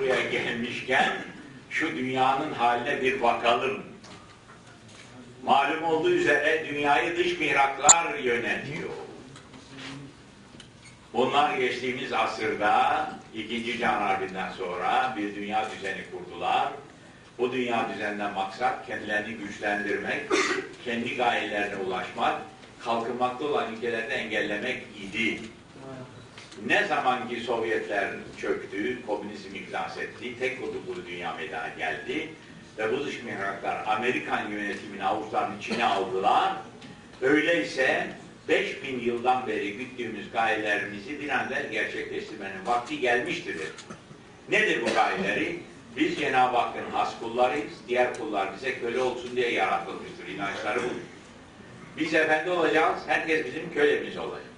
buraya gelmişken şu dünyanın haline bir bakalım. Malum olduğu üzere dünyayı dış mihraklar yönetiyor. Bunlar geçtiğimiz asırda İkinci Can Harbi'nden sonra bir dünya düzeni kurdular. Bu dünya düzeninden maksat kendilerini güçlendirmek, kendi gayelerine ulaşmak, kalkınmakta olan ülkeleri de engellemek idi. Ne zaman ki Sovyetler çöktü, komünizm iflas etti, tek kutuplu dünya meydana geldi ve bu dış mihraklar Amerikan yönetimini avuçlarının içine aldılar. Öyleyse 5000 yıldan beri güttüğümüz gayelerimizi bir anda gerçekleştirmenin vakti gelmiştir. Nedir bu gayeleri? Biz Cenab-ı Hakk'ın has kullarıyız, diğer kullar bize köle olsun diye yaratılmıştır. İnançları bu. Biz efendi olacağız, herkes bizim kölemiz olacak.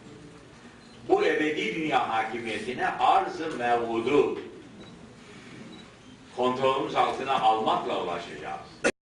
Bu ebedi dünya hakimiyetine arz-ı mevudu kontrolümüz altına almakla ulaşacağız.